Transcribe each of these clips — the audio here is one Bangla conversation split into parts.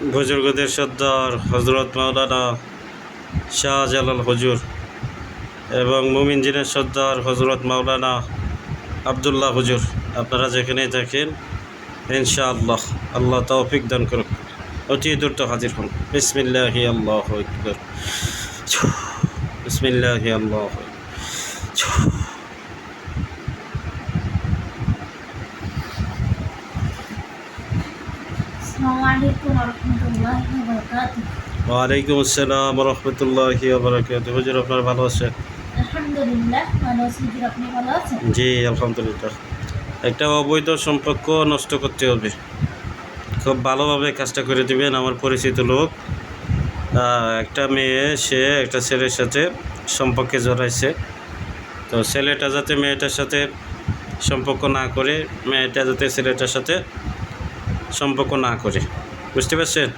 বুজুর্গদের সর্দার হজরত মাওলানা শাহজালাল হুজুর এবং মুমিনজিনের সর্দার হজরত মাওলানা আবদুল্লাহ হুজুর। আপনারা যেখানেই থাকেন, ইনশাআল্লাহ আল্লাহ তৌফিক দান করুক। অতি দ্রুত হাজির হন। বিসমিল্লাহি আল্লাহ বিসমিল্লাহি আল্লাহ আকবার। আসসালামু আলাইকুম রহমতুল্লাহ বরকাত ওয়ালাইকুম আসসালাম রহমতুল্লাহি বারাকাত হুজুর আপনার ভালো আছেন? আলহামদুলিল্লাহ ভালো আছি। হুজুর, আপনি ভালো আছেন? জি আলহামদুলিল্লাহ। একটা অবৈধ সম্পর্ক নষ্ট করতে হবে। খুব ভালোভাবে কাজটা করে দিবেন আমার পরিচিত লোক। একটা মেয়ে সে একটা ছেলের সাথে সম্পর্কে জড়াইছে। তো ছেলেটা যাতে মেয়েটার সাথে সম্পর্ক না করে মেয়েটা যাতে ছেলেটার সাথে সম্পর্ক না করে। বুঝতে পারছেন?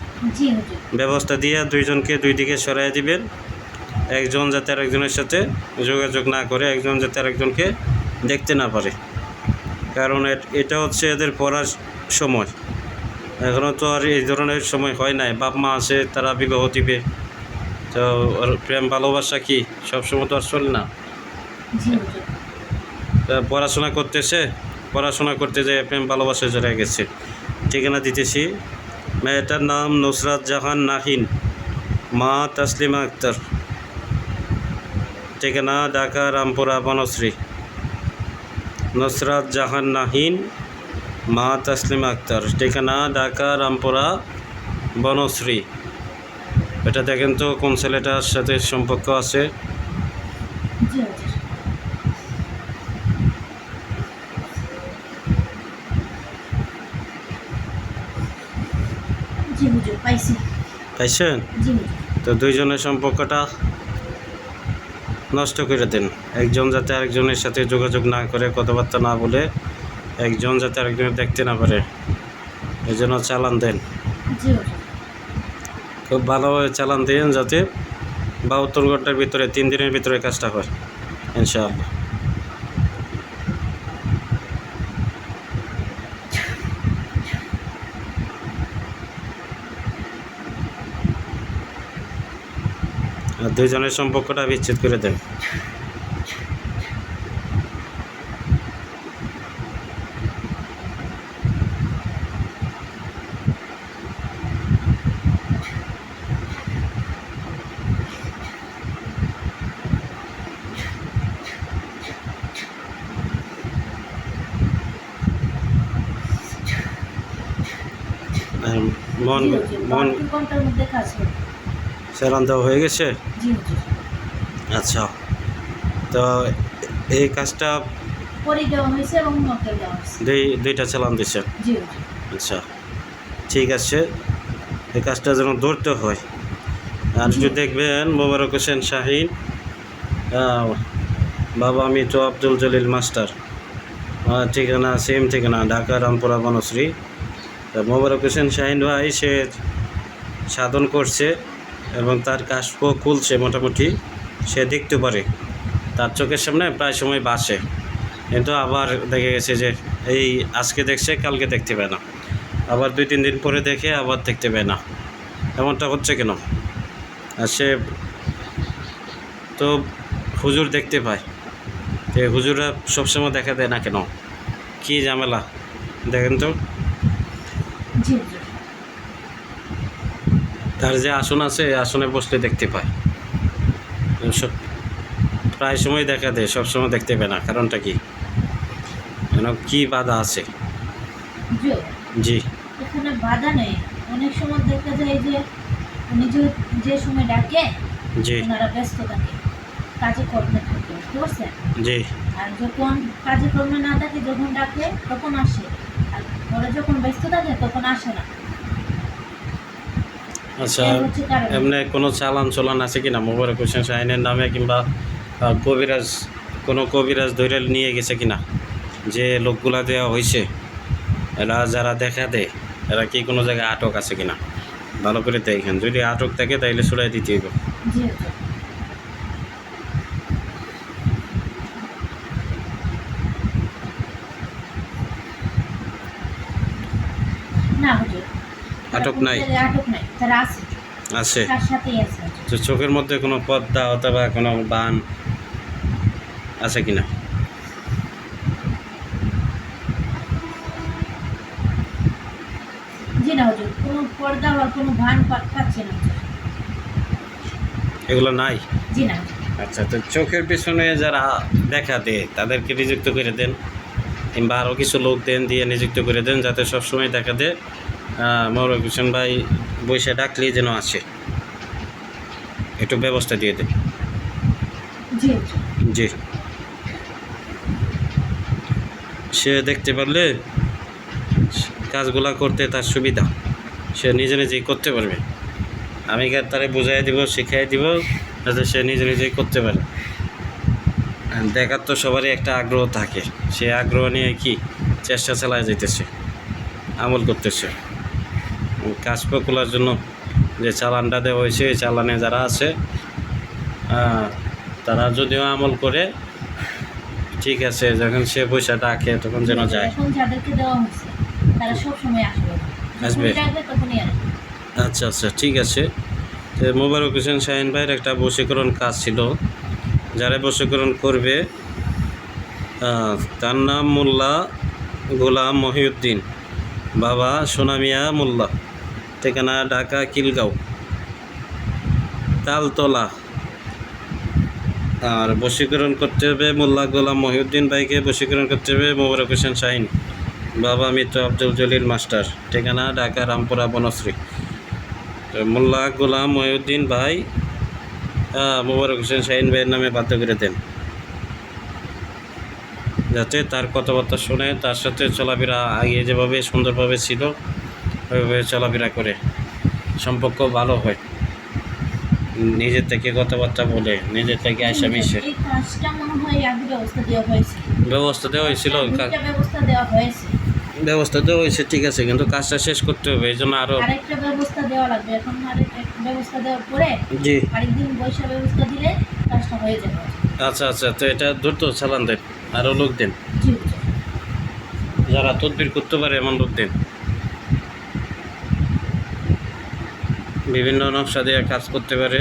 ব্যবস্থা দিয়ে দুইজনকে দুই দিকে সরাই দিবেন। একজন যাতে আরেকজনের সাথে যোগাযোগ না করে একজন যাতে আরেকজনকে দেখতে না পারে। কারণ এটা হচ্ছে এদের পড়ার সময়। এখনও তো আর এই ধরনের সময় হয় নাই। বাপ মা আছে তারা বিবাহ দিবে। তো প্রেম ভালোবাসা কি? সবসময় তো আর চলে না। তা পড়াশোনা করতেছে পড়াশোনা করতে যে প্রেম ভালোবাসা জড়ায় গেছে। ঠিকানা দিতেছি। মেয়েটার নাম নুসরাত জাহান নাহিন, মা তাসলিমা আক্তার। ঠিকানা ঢাকা রামপুরা, বনশ্রী। নুসরাত জাহান নাহিন, মা তাসলিমা আক্তার। ঠিকানা ঢাকা রামপুরা, বনশ্রী। এটা দেখেন তো কোন ছেলেটার সাথে সম্পর্ক আছে জি হুজুর জি হুজুর পাইছি। পাইছেন? তো দুইজনের সম্পর্কটা নষ্ট করে দেন। একজন যাতে আরেকজনের সাথে যোগাযোগ না করে কথাবার্তা না বলে একজন যাতে আরেকজনের দেখতে না পারে এই জন্য চালান দেন। খুব ভালোভাবে চালান দেন যাতে বাহাত্তর ঘণ্টার ভিতরে তিন দিনের ভিতরে কাজটা হয় ইনশাআল্লাহ। দুইজনের সম্পর্কটা বিচ্ছেদ করে দেন। আর মন জি হুজুর মন চালান দেওয়া হয়ে গেছে? আচ্ছা। তো এই কাজটা দুইটা চালান দিছে আচ্ছা। ঠিক আছে। এই কাজটা যেন ধরতে হয়। আর যদি দেখবেন মোবারক হোসেন শাহিন বাবা আমি তো আব্দুল জলিল মাস্টার। ঠিকানা সেম ঠিকানা ঢাকা রামপুরা বনশ্রী। তা মোবারক হোসেন শাহিন ভাই সে সাধন করছে। এবং তার কাশপ খুলছে মোটামুটি, সে দেখতে পারে। তার চোখের সামনে প্রায় সময় বাসে। কিন্তু আবার দেখে গেছে যে, এই আজকে দেখছে, কালকে দেখতে পায় না। আবার দুই, তিন দিন পরে দেখে আবার দেখতে পায় না। এমনটা হচ্ছে কেন? আর সে তো হুজুর দেখতে পায়। তো হুজুররা সবসময় দেখা দেয় না কেন? কী ঝামেলা? দেখেন তো। তার যে আসন আছে আসনে বসলে দেখতে পায়। সব প্রায় সময় দেখা দেয় সবসময় দেখতে পায় না। কারণটা কি? কেন কী বাধা আছে। জি। জি। এখানে বাধা নেই। অনেক সময় দেখা যায় যে উনি যে যে সময় ডাকে জি। ওনারা ব্যস্ত থাকে কাজে কর্মে থাকে বুঝতে জি। আর যখন কাজে কর্মে না থাকে যখন ডাকে তখন আসে। আর ওরা যখন ব্যস্ত থাকে তখন আসে না। আচ্ছা এমনি কোনো চালান চলান আছে কি না মোবারক হোসেন শাহিনের নামে কিংবা কবিরাজ, কোনো কবিরাজ ধরে নিয়ে গেছে কি না যে লোকগুলা দেওয়া হয়েছে এরা যারা দেখা দেয়, এরা কি কোনো জায়গায় আটক আছে কিনা? ভালো করে দেখেন। যদি আটক থাকে তাইলে ছড়াই দিতে হইব জি হুজুর। না হুজুর আটক নাই? আটক নাই তারা আছে। আছে? তার সাথেই আছে। তো চোখের মধ্যে কোনো পর্দা অথবা কোনো বান আছে কিনা জি না হুজুর কোনো পর্দা বা কোনো ভান পাচ্ছে না। এগুলো নাই? জি না। আচ্ছা তো চোখের পিছনে যারা দেখা দেয় তাদেরকে নিযুক্ত করে দেন কিংবা আরও কিছু লোক দেন দিয়ে নিযুক্ত করে দেন যাতে সবসময় দেখা দেয় মৌরব হোসেন ভাই বৈশা ডাকলেই যেন আসে। একটু ব্যবস্থা দিয়ে দেন। জি। সে দেখতে পারলে কাজগুলা করতে তার সুবিধা। সে নিজে নিজেই করতে পারবে। আমি তারে বুঝাই দিব শিখাই দিব যাতে সে নিজে নিজেই করতে পারে। দেখার তো সবারই একটা আগ্রহ থাকে। সে আগ্রহ নিয়ে কি চেষ্টা চালায় যেতেছে আমল করতেছে। কাজ খোলার জন্য যে চালানটা দেওয়া হয়েছে এই চালানে যারা আছে তারা যদিও আমল করে ঠিক আছে যখন সে পয়সা ডাকে তখন যেন যায়। আসবে। আচ্ছা আচ্ছা ঠিক আছে। তো মোবারক হোসেন শাহিন ভাইয়ের একটা বশীকরণ কাজ ছিল। যারা বশীকরণ করবে তার নাম মোল্লা গোলাম মহিউদ্দিন বাবা সোনামিয়া মোল্লা। ঠিকানা ঢাকা কিলগাঁও। তালতলা। আর বশীকরণ করতে হবে মোল্লা গোলাম মহিউদ্দিন ভাইকে, বশীকরণ করতে হবে মোবারক হোসেন শাহিন। বাবা মিত্র আব্দুল জলিল মাস্টার। ঠিকানা ঢাকা রামপুরা, বনশ্রী। মোল্লা গোলাম মহিউদ্দিন ভাই মোবারক হোসেন শাহিন ভাইয়ের নামে বাধ্য করে দেন। যাতে তার কথাবার্তা শুনে, তার সাথে চলাফেরা আগে যেভাবে সুন্দরভাবে ছিল ওইভাবে চলাফেরা করে। সম্পর্ক ভালো হয়। নিজের থেকে কথাবার্তা বলে নিজের থেকে আয়সা মিশে। ব্যবস্থা দেওয়া হয়েছিল ব্যবস্থা দেওয়া হয়েছে। ঠিক আছে কিন্তু কাজটা শেষ করতে হবে এই জন্য আরও ব্যবস্থা দেওয়া লাগবে। এখন ব্যবস্থা দেওয়ার পরে জি। আরেকদিন বৈশা ব্যবস্থা দিলে কাজটা হয়ে যাবে। আচ্ছা আচ্ছা তো এটা দ্রুত চালান দেন আরও লোক দেন। যারা তদবির করতে পারে এমন লোক দেন। বিভিন্ন নকশা দিয়ে কাজ করতে পারে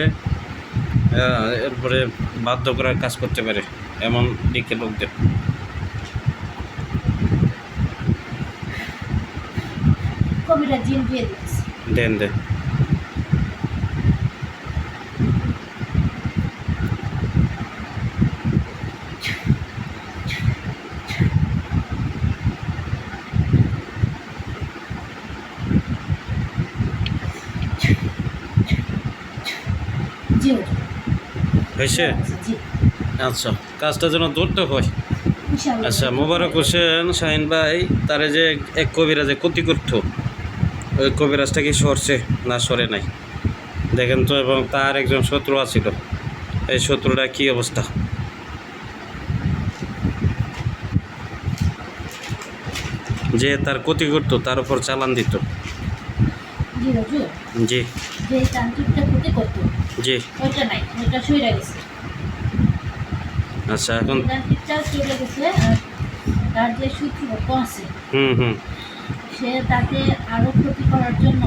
এরপরে বাধ্য করার কাজ করতে পারে এমন দিকে লোকদের। দেন দেন দেন জি হুজুর। হয়েছে? আচ্ছা কাজটা যেন দ্রুত হয়। আচ্ছা মোবারক হোসেন শাহিন ভাই তারে যে এক কবিরাজে ক্ষতি করতো ওই কবিরাজটা কি সরছে না সরে নাই? দেখেন তো এবং তার একজন শত্রু আছিল। এই শত্রুটা কি অবস্থা? যে তার ক্ষতি করতো তার উপর চালান দিত। জি জি। ওইটা নাই ওইটা গেছে। আচ্ছা এখন সইরা গেছে তার যে আছে হুম হুম। সে তাকে আরও ক্ষতি করার জন্য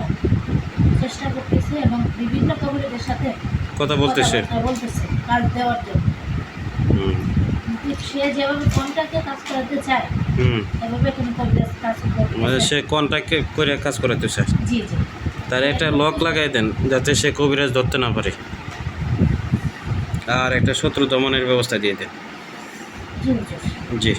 চেষ্টা করতেছে এবং বিভিন্ন কবিরদের সাথে কথা বলতেছে। বলতেছে কাজ দেওয়ার জন্য। সে যেভাবে কন্ট্রাক্টে কাজ করাতে চায় হুম। এভাবে কোনো কবিরাজ কাজ করতে মানে সে কন্ট্যাক্ট করে কাজ করাতে চায়? জি জি। তার একটা লক লাগাই দেন যাতে সে কবিরাজ ধরতে না পারে। আর একটা শত্রু দমনের ব্যবস্থা দিয়ে দেন। জি।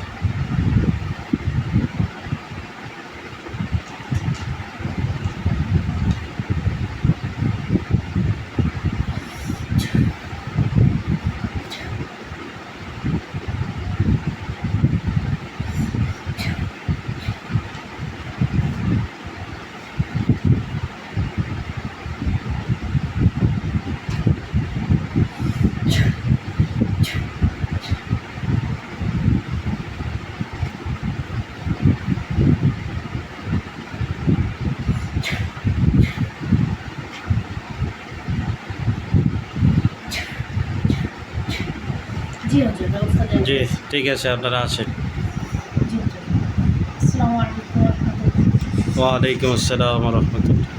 জি জি হুজুর ব্যবস্থা দেওয়া জি হয়েছে। ঠিক আছে আপনারা আসেন জি হুজুর আসসালামু আলাইকুম ওয়া রাহমাতুল্লাহ ওয়ালাইকুম আসসালাম রহমতুল্লাহ